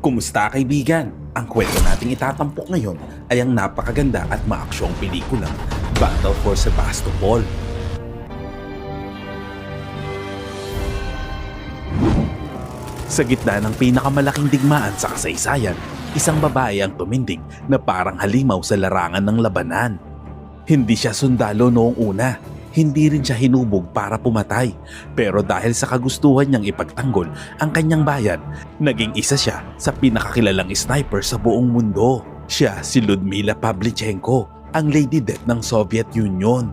Kumusta kaibigan? Ang kwento nating itatampok ngayon ay ang napakaganda at maaksyong pelikulang Battle for Sebastopol. Sa gitna ng pinakamalaking digmaan sa kasaysayan, isang babae ang tumindig na parang halimaw sa larangan ng labanan. Hindi siya sundalo noong una, hindi rin siya hinubog para pumatay. Pero dahil sa kagustuhan niyang ipagtanggol ang kanyang bayan, naging isa siya sa pinakakilalang sniper sa buong mundo. Siya si Ludmila Pavlichenko, ang Lady Death ng Soviet Union.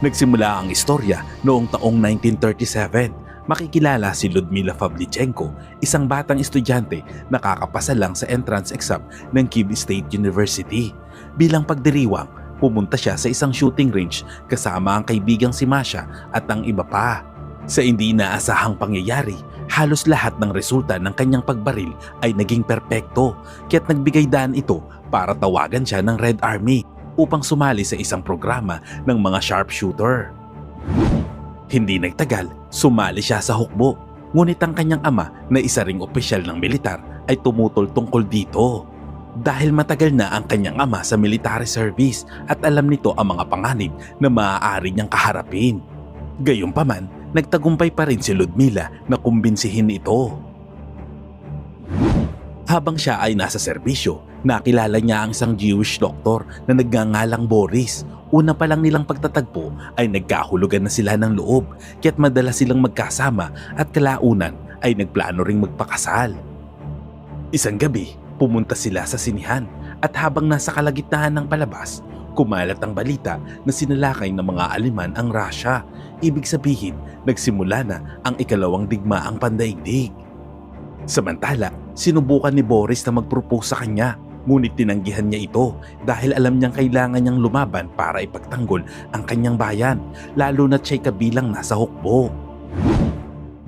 Nagsimula ang istorya noong taong 1937 makikilala si Ludmila Pavlichenko, isang batang estudyante na kakapasa lang sa entrance exam ng Kyiv State University. Bilang pagdiriwang, pumunta siya sa isang shooting range kasama ang kaibigang si Masha at ang iba pa. Sa hindi inaasahang pangyayari, halos lahat ng resulta ng kanyang pagbaril ay naging perpekto kaya't nagbigay daan ito para tawagan siya ng Red Army upang sumali sa isang programa ng mga sharpshooter. Hindi nagtagal, sumali siya sa hukbo. Ngunit ang kanyang ama na isa ring opisyal ng militar ay tumutol tungkol dito. Dahil matagal na ang kanyang ama sa military service at alam nito ang mga panganib na maaari niyang kaharapin. Gayunpaman, nagtagumpay pa rin si Ludmila na kumbinsihin ito. Habang siya ay nasa serbisyo, nakilala niya ang isang Jewish doktor na nagngangalang Boris. Una pa lang nilang pagtatagpo ay nagkahulugan na sila ng loob kaya't madalas silang magkasama at kalaunan ay nagplano ring magpakasal. Isang gabi, pumunta sila sa sinihan at habang nasa kalagitnaan ng palabas, kumalat ang balita na sinalakay ng mga Aleman ang Russia. Ibig sabihin, nagsimula na ang ikalawang digmaang pandaigdig. Samantala, sinubukan ni Boris na mag-propose sa kanya ngunit tinanggihan niya ito dahil alam niyang kailangan niyang lumaban para ipagtanggol ang kanyang bayan lalo na siya'y kabilang nasa hukbo.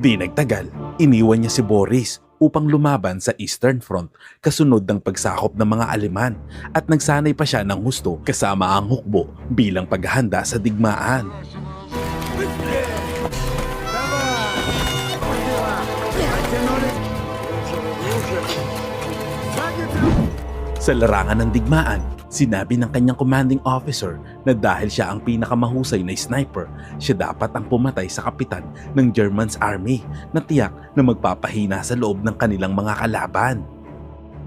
Di nagtagal, iniwan niya si Boris upang lumaban sa Eastern Front kasunod ng pagsakop ng mga Aleman at nagsanay pa siya ng husto kasama ang hukbo bilang paghahanda sa digmaan. Sa larangan ng digmaan, sinabi ng kanyang commanding officer na dahil siya ang pinakamahusay na sniper, siya dapat ang pumatay sa kapitan ng German's army na tiyak na magpapahina sa loob ng kanilang mga kalaban.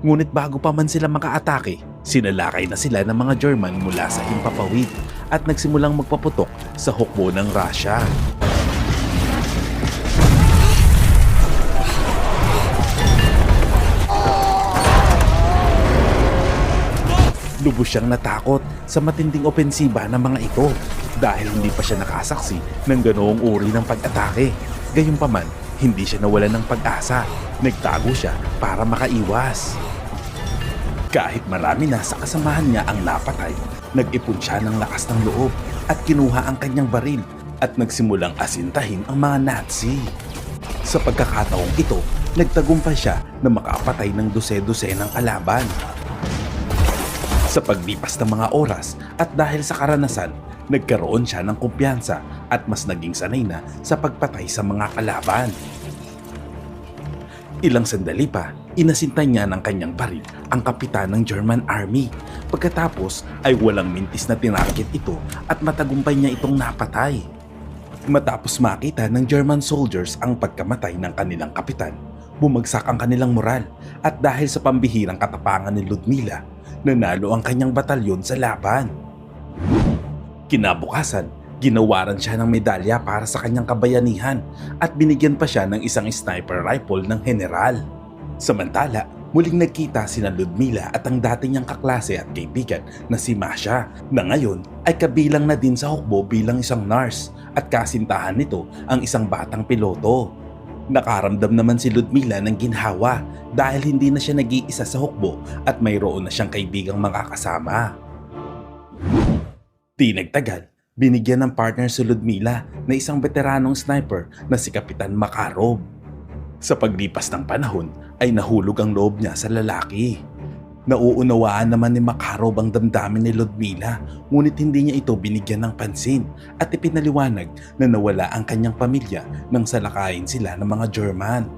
Ngunit bago pa man sila makaatake, sinalakay na sila ng mga German mula sa himpapawid at nagsimulang magpaputok sa hukbo ng Russia. Lubos siyang natakot sa matinding opensiba ng mga ito dahil hindi pa siya nakasaksi ng ganoong uri ng pag-atake. Gayunpaman, hindi siya nawalan ng pag-asa. Nagtago siya para makaiwas. Kahit marami na sa kasamahan niya ang napatay, nag-ipon siya ng lakas ng loob at kinuha ang kanyang baril at nagsimulang asintahin ang mga Nazi. Sa pagkakataong ito, nagtagumpay siya na makapatay ng dose-dose ng kalaban. Sa paglipas ng mga oras at dahil sa karanasan, nagkaroon siya ng kumpiyansa at mas naging sanay na sa pagpatay sa mga kalaban. Ilang sandali pa, inasinta niya ng kanyang baril ang kapitan ng German Army. Pagkatapos ay walang mintis na tinarget ito at matagumpay niya itong napatay. Matapos makita ng German soldiers ang pagkamatay ng kanilang kapitan, bumagsak ang kanilang moral at dahil sa pambihirang katapangan ni Ludmila, nanalo ang kanyang batalyon sa laban. Kinabukasan, ginawaran siya ng medalya para sa kanyang kabayanihan at binigyan pa siya ng isang sniper rifle ng general. Samantala, muling nagkita sina Ludmila at ang dati niyang kaklase at kaibigan na si Masha na ngayon ay kabilang na din sa hukbo bilang isang nurse at kasintahan nito ang isang batang piloto. Nakaramdam naman si Ludmila ng ginhawa dahil hindi na siya nag-iisa sa hukbo at mayroon na siyang kaibigang makakasama. Di nagtagal, binigyan ng partner si Ludmila na isang veteranong sniper na si Kapitan Makarov. Sa paglipas ng panahon ay nahulog ang loob niya sa lalaki. Nauunawaan naman ni Makarov ang damdamin ni Ludmila ngunit hindi niya ito binigyan ng pansin at ipinaliwanag na nawala ang kanyang pamilya nang salakayin sila ng mga German.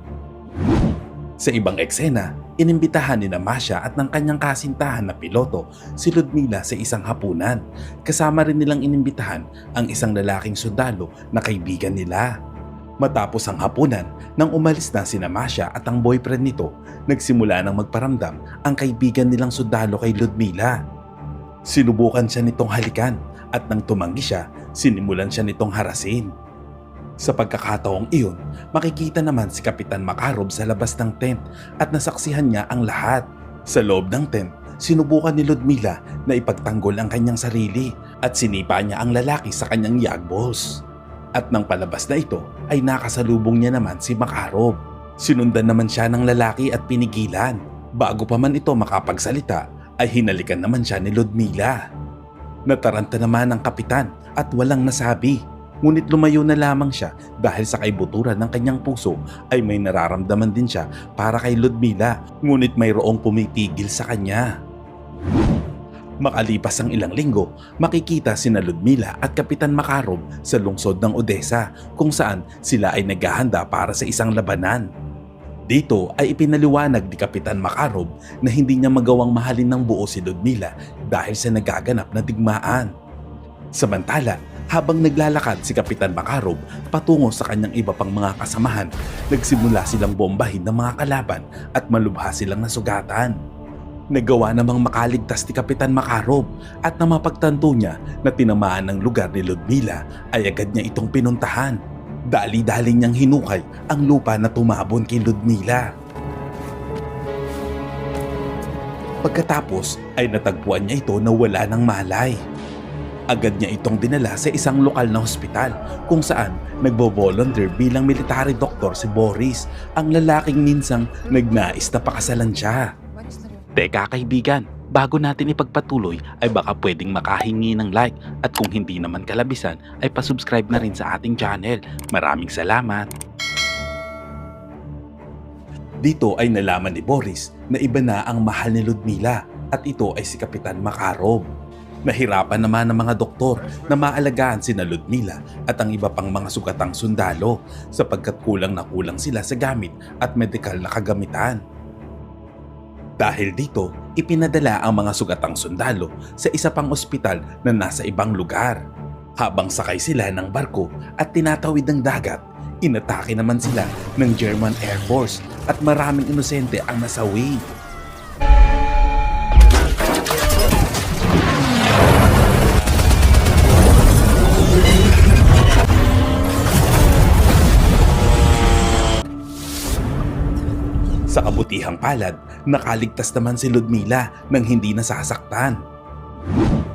Sa ibang eksena, inimbitahan ni na Masha at ng kanyang kasintahan na piloto si Ludmila sa isang hapunan. Kasama rin nilang inimbitahan ang isang lalaking sundalo na kaibigan nila. Matapos ang hapunan, nang umalis na si Masha at ang boyfriend nito, nagsimula ng magparamdam ang kaibigan nilang sundalo kay Ludmila. Sinubukan siya nitong halikan at nang tumanggi siya, sinimulan siya nitong harasin. Sa pagkakataong iyon, makikita naman si Kapitan Makarov sa labas ng tent at nasaksihan niya ang lahat. Sa loob ng tent, sinubukan ni Ludmila na ipagtanggol ang kanyang sarili at sinipa niya ang lalaki sa kanyang yagballs. At nang palabas na ito ay nakasalubong niya naman si Makarov. Sinundan naman siya ng lalaki at pinigilan. Bago pa man ito makapagsalita ay hinalikan naman siya ni Ludmila. Nataranta naman ang kapitan at walang nasabi. Ngunit lumayo na lamang siya dahil sa kaibuturan ng kanyang puso ay may nararamdaman din siya para kay Ludmila ngunit mayroong pumipigil sa kanya. Makalipas ang ilang linggo, makikita sina Ludmila at Kapitan Makarov sa lungsod ng Odessa kung saan sila ay naghahanda para sa isang labanan. Dito ay ipinaliwanag ni Kapitan Makarov na hindi niya magawang mahalin ng buo si Ludmila dahil sa nagaganap na digmaan. Samantala, habang naglalakad si Kapitan Makarov patungo sa kanyang iba pang mga kasamahan, nagsimula silang bombahin ng mga kalaban at malubha silang nasugatan. Nagawa namang makaligtas ni Kapitan Makarov at na mapagtanto niya na tinamaan ng lugar ni Ludmila ay agad niya itong pinuntahan. Dali-dali niyang hinukay ang lupa na tumabon kay Ludmila. Pagkatapos ay natagpuan niya ito na wala ng malay. Agad niya itong dinala sa isang lokal na hospital kung saan nagbo-volunteer bilang military doctor si Boris, ang lalaking minsang nagnais na pakasalan siya. Teka kaibigan, bago natin ipagpatuloy ay baka pwedeng makahingi ng like at kung hindi naman kalabisan ay pasubscribe na rin sa ating channel. Maraming salamat! Dito ay nalaman ni Boris na iba na ang mahal ni Ludmila at ito ay si Kapitan Makarov. Nahirapan naman ng mga doktor na maalagaan sina Ludmila at ang iba pang mga sugatang sundalo sapagkat kulang na kulang sila sa gamit at medikal na kagamitan. Dahil dito, ipinadala ang mga sugatang sundalo sa isa pang ospital na nasa ibang lugar. Habang sakay sila ng barko at tinatawid ng dagat, inatake naman sila ng German Air Force at maraming inosente ang nasawi. Sa kabutihang palad, nakaligtas naman si Ludmila nang hindi nasasaktan.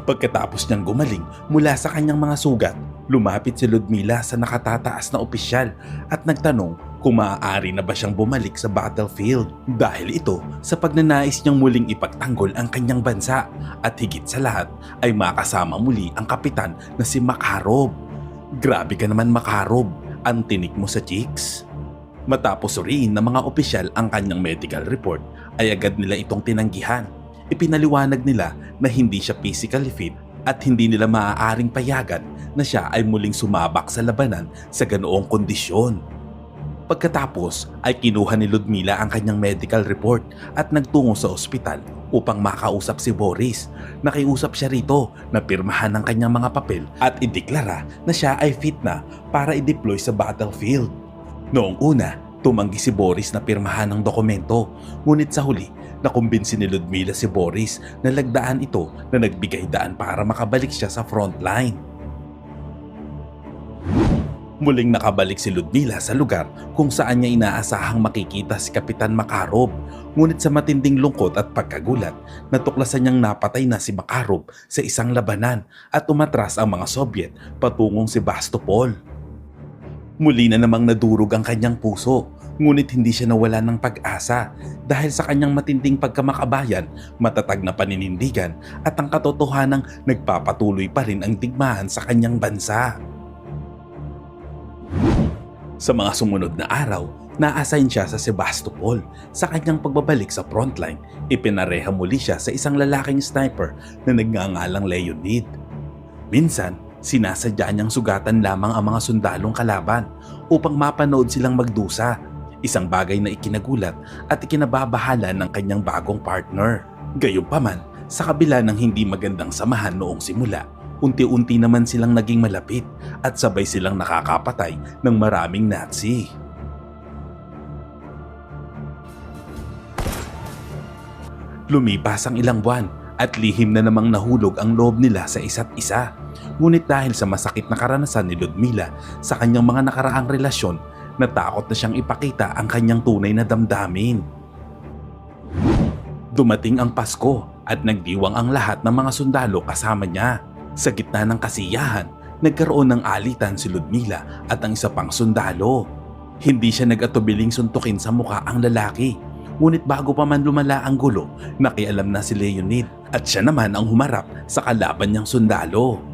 Pagkatapos niyang gumaling mula sa kanyang mga sugat, lumapit si Ludmila sa nakatataas na opisyal at nagtanong kung maaari na ba siyang bumalik sa battlefield dahil ito sa pagnanais niyang muling ipagtanggol ang kanyang bansa at higit sa lahat ay makasama muli ang kapitan na si Makarov. Grabe ka naman Makarov, ang tinik mo sa chicks. Matapos suriin ng mga opisyal ang kanyang medical report, ay agad nila itong tinanggihan. Ipinaliwanag nila na hindi siya physically fit at hindi nila maaaring payagan na siya ay muling sumabak sa labanan sa ganoong kondisyon. Pagkatapos ay kinuha ni Ludmila ang kanyang medical report at nagtungo sa ospital upang makausap si Boris. Nakiusap siya rito na pirmahan ang kanyang mga papel at ideklara na siya ay fit na para i-deploy sa battlefield. Noong una, tumanggi si Boris na pirmahan ng dokumento, ngunit sa huli, nakumbinsi ni Ludmila si Boris na lagdaan ito na nagbigay daan para makabalik siya sa frontline. Muling nakabalik si Ludmila sa lugar kung saan niya inaasahang makikita si Kapitan Makarov. Ngunit sa matinding lungkot at pagkagulat, natuklasan niyang napatay na si Makarov sa isang labanan at umatras ang mga Soviet patungong Sebastopol. Muli na namang nadurog ang kanyang puso, ngunit hindi siya nawala ng pag-asa dahil sa kanyang matinding pagkamakabayan, matatag na paninindigan at ang katotohanang nagpapatuloy pa rin ang digmaan sa kanyang bansa. Sa mga sumunod na araw, na-assign siya sa Sebastopol. Sa kanyang pagbabalik sa frontline, ipinareha muli siya sa isang lalaking sniper na nagngangalang Leonid. Minsan, sinasadya niyang sugatan lamang ang mga sundalong kalaban upang mapanood silang magdusa. Isang bagay na ikinagulat at ikinababahala ng kanyang bagong partner. Gayunpaman, sa kabila ng hindi magandang samahan noong simula, unti-unti naman silang naging malapit at sabay silang nakakapatay ng maraming Nazi. Lumipas ang ilang buwan at lihim na namang nahulog ang loob nila sa isa't isa. Ngunit dahil sa masakit na karanasan ni Ludmila sa kanyang mga nakaraang relasyon, natakot na siyang ipakita ang kanyang tunay na damdamin. Dumating ang Pasko at nagdiwang ang lahat ng mga sundalo kasama niya. Sa gitna ng kasiyahan, nagkaroon ng alitan si Ludmila at ang isa pang sundalo. Hindi siya nag-atubiling suntukin sa muka ang lalaki. Ngunit bago pa man lumala ang gulo, nakialam na si Leonid at siya naman ang humarap sa kalaban niyang sundalo.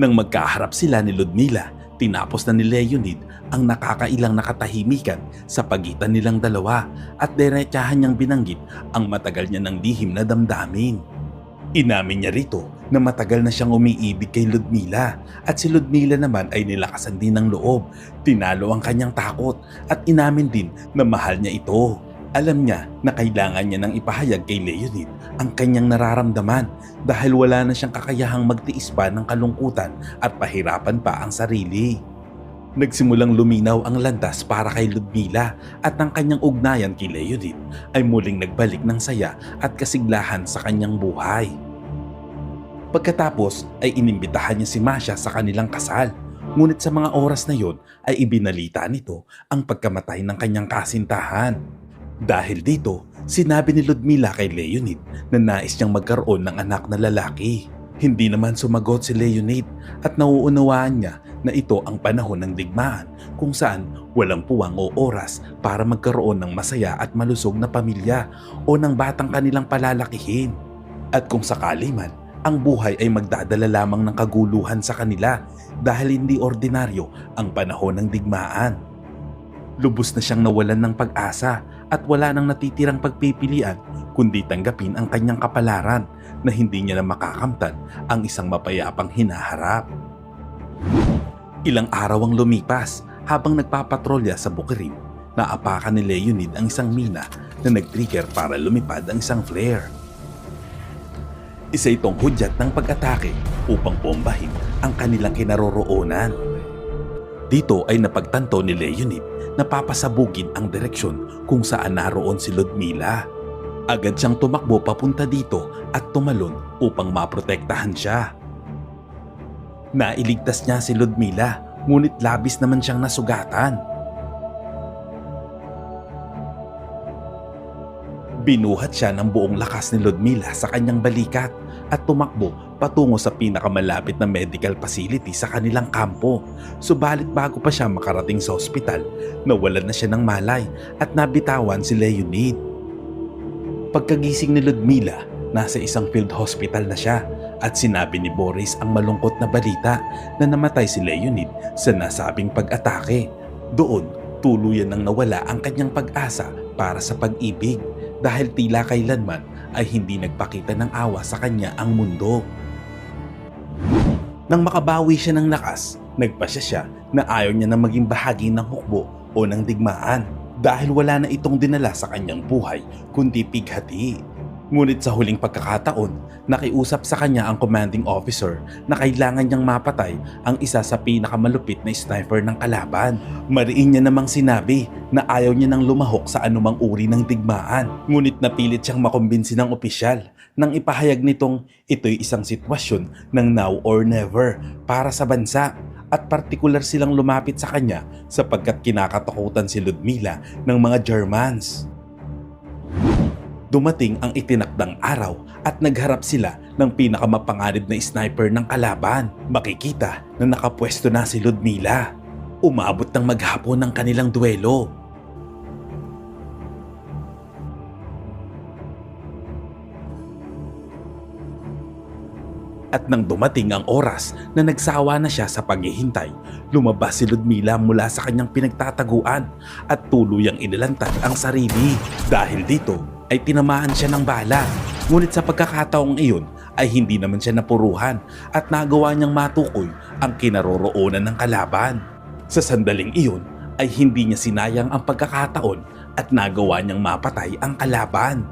Nang magkaharap sila ni Ludmila, tinapos na ni Leonid ang nakakailang nakatahimikan sa pagitan nilang dalawa at diretsahan niyang binanggit ang matagal niya ng lihim na damdamin. Inamin niya rito na matagal na siyang umiibig kay Ludmila at si Ludmila naman ay nilakasan din ng loob. Tinalo ang kanyang takot at inamin din na mahal niya ito. Alam niya na kailangan niya nang ipahayag kay Leonid ang kanyang nararamdaman dahil wala na siyang kakayahang magtiis pa ng kalungkutan at pahirapan pa ang sarili. Nagsimulang luminaw ang landas para kay Ludmila at ang kanyang ugnayan kay Leonid ay muling nagbalik ng saya at kasiglahan sa kanyang buhay. Pagkatapos ay inimbitahan niya si Masha sa kanilang kasal. Ngunit sa mga oras na yon ay ibinalita nito ang pagkamatay ng kanyang kasintahan. Dahil dito, sinabi ni Ludmila kay Leonid na nais niyang magkaroon ng anak na lalaki. Hindi naman sumagot si Leonid at nauunawaan niya na ito ang panahon ng digmaan kung saan walang puwang o oras para magkaroon ng masaya at malusog na pamilya o ng batang kanilang palalakihin. At kung sakali man, ang buhay ay magdadala lamang ng kaguluhan sa kanila dahil hindi ordinaryo ang panahon ng digmaan. Lubos na siyang nawalan ng pag-asa at wala nang natitirang pagpipilian kundi tanggapin ang kanyang kapalaran na hindi niya na makakamtan ang isang mapayapang hinaharap. Ilang araw ang lumipas habang nagpapatrolya sa Bukirin, naapakan ni Leonid ang isang mina na nag-trigger para lumipad ang isang flare. Isa itong hudyat ng pag-atake upang bombahin ang kanilang kinaroroonan. Dito ay napagtanto ni Leonid na papasabugin ang direksyon kung saan naroon si Ludmila. Agad siyang tumakbo papunta dito at tumalon upang maprotektahan siya. Nailigtas niya si Ludmila ngunit labis naman siyang nasugatan. Binuhat siya ng buong lakas ni Ludmila sa kanyang balikat at tumakbo patungo sa pinakamalapit na medical facility sa kanilang kampo. Subalit bago pa siya makarating sa ospital, nawalan na siya ng malay at nabitawan si Leonid. Pagkagising ni Ludmila, nasa isang field hospital na siya at sinabi ni Boris ang malungkot na balita na namatay si Leonid sa nasabing pag-atake. Doon, tuluyan nang nawala ang kanyang pag-asa para sa pag-ibig dahil tila kailanman ay hindi nagpakita ng awa sa kanya ang mundo. Nang makabawi siya ng lakas, nagpasya siya na ayaw niya na maging bahagi ng hukbo o ng digmaan dahil wala na itong dinala sa kanyang buhay kundi pighati. Ngunit sa huling pagkakataon, nakiusap sa kanya ang commanding officer na kailangan niyang mapatay ang isa sa pinakamalupit na sniper ng kalaban. Mariin niya namang sinabi na ayaw niya nang lumahok sa anumang uri ng digmaan. Ngunit napilit siyang makumbinsi ng opisyal nang ipahayag nitong ito'y isang sitwasyon ng now or never para sa bansa at partikular silang lumapit sa kanya sapagkat kinakatakutan si Ludmila ng mga Germans. Dumating ang itinakdang araw at nagharap sila ng pinakamapanganib na sniper ng kalaban. Makikita na nakapwesto na si Ludmila. Umabot ng maghapon ng kanilang duelo. At nang dumating ang oras na nagsawa na siya sa paghihintay, lumabas si Ludmila mula sa kanyang pinagtataguan at tuluyang inilantad ang sarili. Dahil dito ay tinamaan siya ng bala. Ngunit sa pagkakataong iyon ay hindi naman siya napuruhan at nagawa niyang matukoy ang kinaroroonan ng kalaban. Sa sandaling iyon ay hindi niya sinayang ang pagkakataon at nagawa niyang mapatay ang kalaban.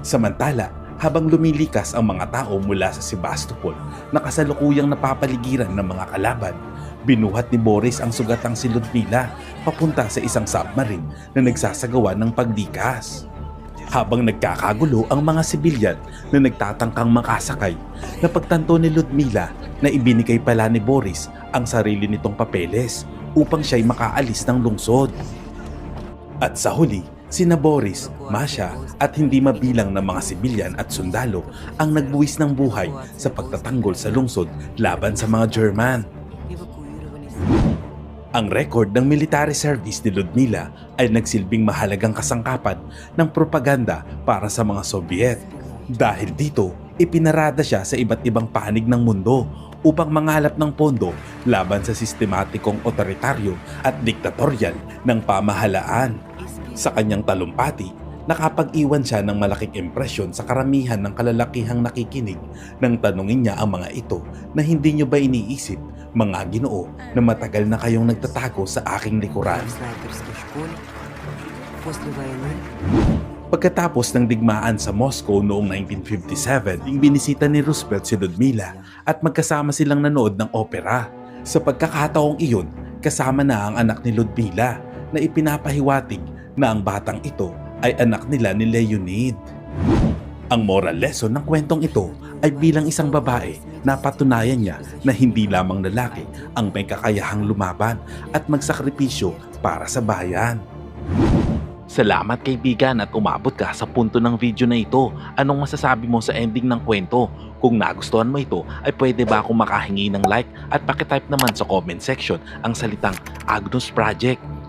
Samantala, habang lumilikas ang mga tao mula sa Sebastopol na kasalukuyang napapaligiran ng mga kalaban, binuhat ni Boris ang sugatang si Ludmila papunta sa isang submarine na nagsasagawa ng pagdikas. Habang nagkakagulo ang mga sibilyan na nagtatangkang makasakay, napagtanto ni Ludmila na ibinigay pala ni Boris ang sarili nitong papeles upang siya'y makaalis ng lungsod. At sa huli, sina Boris, Masha at hindi mabilang ng mga sibilyan at sundalo ang nagbuwis ng buhay sa pagtatanggol sa lungsod laban sa mga German. Ang record ng military service ni Ludmila ay nagsilbing mahalagang kasangkapan ng propaganda para sa mga Soviet. Dahil dito, ipinarada siya sa iba't ibang panig ng mundo upang mangalap ng pondo laban sa sistematikong otoritaryo at diktatorial ng pamahalaan. Sa kanyang talumpati, nakapag-iwan siya ng malaking impresyon sa karamihan ng kalalakihang nakikinig nang tanungin niya ang mga ito na hindi niyo ba iniisip, mga ginoo, na matagal na kayong nagtatago sa aking likuran. Pagkatapos ng digmaan sa Moscow noong 1957, binisita ni Roosevelt si Ludmila at magkasama silang nanood ng opera. Sa pagkakataong iyon, kasama na ang anak ni Ludmila na ipinapahiwatig na ang batang ito ay anak nila ni Leonid. Ang moral lesson ng kwentong ito ay bilang isang babae na patunayan niya na hindi lamang lalaki ang may kakayahang lumaban at magsakripisyo para sa bayan. Salamat kaibigan at umabot ka sa punto ng video na ito. Anong masasabi mo sa ending ng kwento? Kung nagustuhan mo ito, ay pwede ba akong makahingi ng like at pakitype naman sa comment section ang salitang Agnus Project.